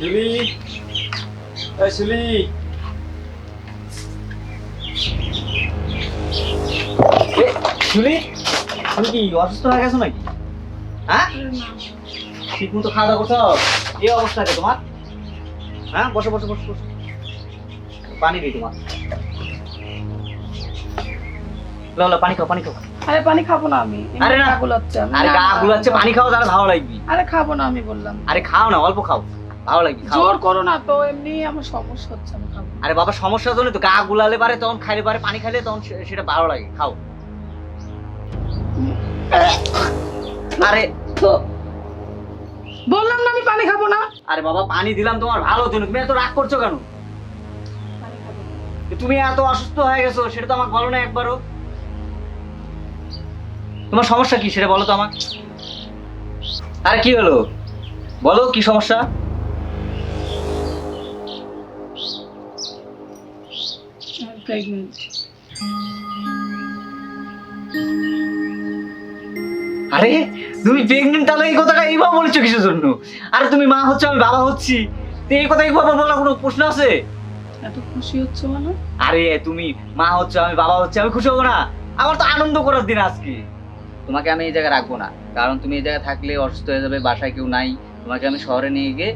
শিউলি এই শিউলি এ, তুমি কি অসুস্থ হয়ে গেছো নাকি? হ্যাঁ? ঠিক মতো খাওয়া দাওয়া করছ? এই অবস্থা কে তোমার? হ্যাঁ বসো বসো বসো বসো। পানি দিই তোমার। লো লো পানি খাও পানি খাও। আরে পানি খাব না আমি। আরে না। গা গুলাচ্ছে। আরে না, গা গুলাচ্ছে পানি খাও তাহলে ভালো লাগবে। আরে খাব না আমি বললাম। আরে খাও না অল্প খাও। ভালো জোর করো না তো এমনি আমার সমস্যা হচ্ছে আমি খাব। আরে বাবা তো গা গুলালে পারে তখন খাইলে পারে পানি খাইলে তখন সেটা ভালো লাগে খাও। আরে তো বললাম না আমি পানি খাব না। আরে বাবা পানি দিলাম তোমার ভালো জন্য তুমি এত রাগ করছ কেন। তুমি এত অসুস্থ হয়ে গেছো সেটা তো আমাকে বলো না একবারও। তোমার সমস্যা কি সেটা বলো তো আমাকে। আরে কি হলো? বলো কি সমস্যা? Pregnant। আরে তুমি প্রেগনেন্ট তাহলে এই কথাটা এইভাবে বলেছ কিসের জন্য? আরে তুমি মা হচ্ছে আমি বাবা হচ্ছি। তো এই কথা এইভাবে বলার কোনো প্রশ্ন আছে? এত খুশি হচ্ছে মানে আরে তুমি মা হচ্ছে আমি বাবা হচ্ছে আমি খুশি হব না। আমার তো আনন্দ করার দিন আজকে। তোমাকে আমি এই জায়গায় রাখব না। কারণ তুমি এই জায়গায় থাকলে অসুস্থ হয়ে যাবে বাসায় কেউ নাই। তোমাকে আমি শহরে নিয়ে গিয়ে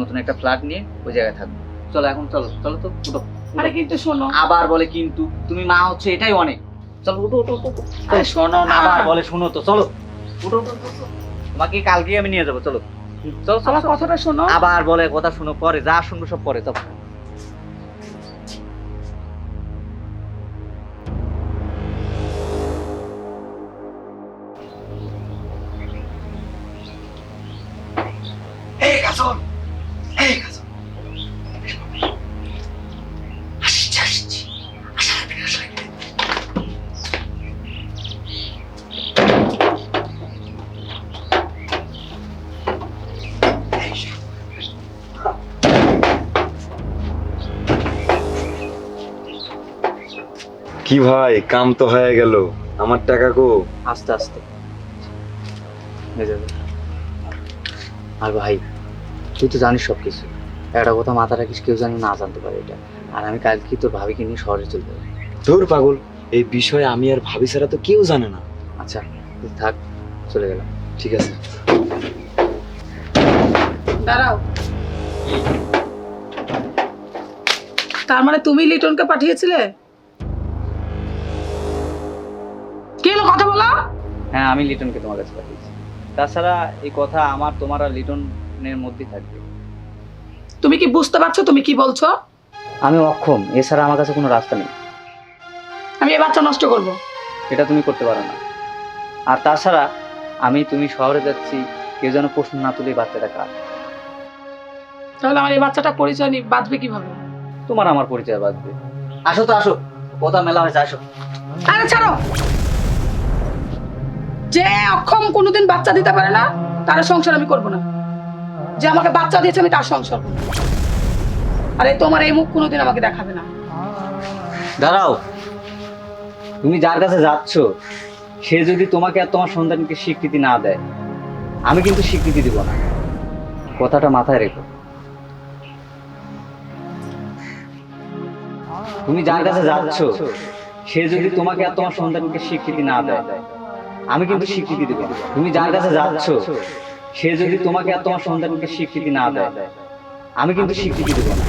নতুন একটা ফ্ল্যাট নিয়ে ওই জায়গায় থাকব। চলো এখন চলো চলো তো উঠো। আরে কিন্তু শোনো। আবার বলে কিন্তু তুমি মা হচ্ছে এটাই অনেক। চলো উঠো উঠো আরে শোনো না আবার বলে শুনো তো চলো। উঠো উঠো। তোমাকে কালকে আমি নিয়ে যাব চলো। চলো চলো কথাটা শোনো। আবার বলে কথা শুনো পরে যা শুনব সব পরে চলো। এই গাজন কি ভাই কাম তো হয়ে গেল। আমার টাকা কো? আস্তে আস্তে। হয়ে যাবে আর ভাই তুই তো জানিস সব কিছু একটা কথা মাথা রাখিস কেউ জানি না জানতে পারে এটা। আর আমি কালকে তোর ভাবিকে নিয়ে শহরে চলে যাব। তোর পাগল এই বিষয়ে আমি আর ভাবি ছাড়া তো কেউ জানে না। আচ্ছা তুই থাক চলে গেলাম। ঠিক আছে। দাঁড়াও। তার মানে তুমি লিটনকে পাঠিয়েছিলে? কি হলো কথা বলো? হ্যাঁ আমি লিটনকে তোমার কাছে পাঠিয়েছি। তাছাড়া এই কথা আমার তোমার আর লিটনের মধ্যেই থাকবে। তুমি কি বুঝতে পারছ তুমি কি বলছো? আমি অক্ষম এছাড়া আমার কাছে কোনো রাস্তা নেই। আমি এই বাচ্চা নষ্ট করব। এটা তুমি করতে পারো না। আর তাছাড়া আমি তুমি শহরে যাচ্ছি কেউ যেন প্রশ্ন না তুলে বাচ্চাটা কার? তাহলে আমার এই বাচ্চাটা পরিচয় নি বাঁচবে কীভাবে? তোমার আমার পরিচয় বাঁচবে আসো তো আসো। কথা মেলা হয়েছে আসো আরে ছাড়ো! যে অক্ষম কোনোদিন বাচ্চা দিতে পারে না, তার সংসার আমি করব না। যে আমাকে বাচ্চা দিয়েছে, আমি তার সংসার করব। আরে তোমার এই মুখ কোনোদিন আমাকে দেখাবে না। দাঁড়াও। তুমি যার কাছে যাচ্ছ, সে যদি তোমাকে আর তোমার সন্তানকে স্বীকৃতি না দেয়, আমি কিন্তু স্বীকৃতি দিব না। কথাটা মাথায় রেখো। তুমি যার কাছে যাচ্ছ, সে যদি তোমাকে আর তোমার সন্তানকে স্বীকৃতি না দেয় আমি কিন্তু স্বীকৃতি দেবো। তুমি যার কাছে যাচ্ছ, সে যদি তোমাকে আর তোমার সন্তানকে স্বীকৃতি না দেয়, আমি কিন্তু স্বীকৃতি দেবো না।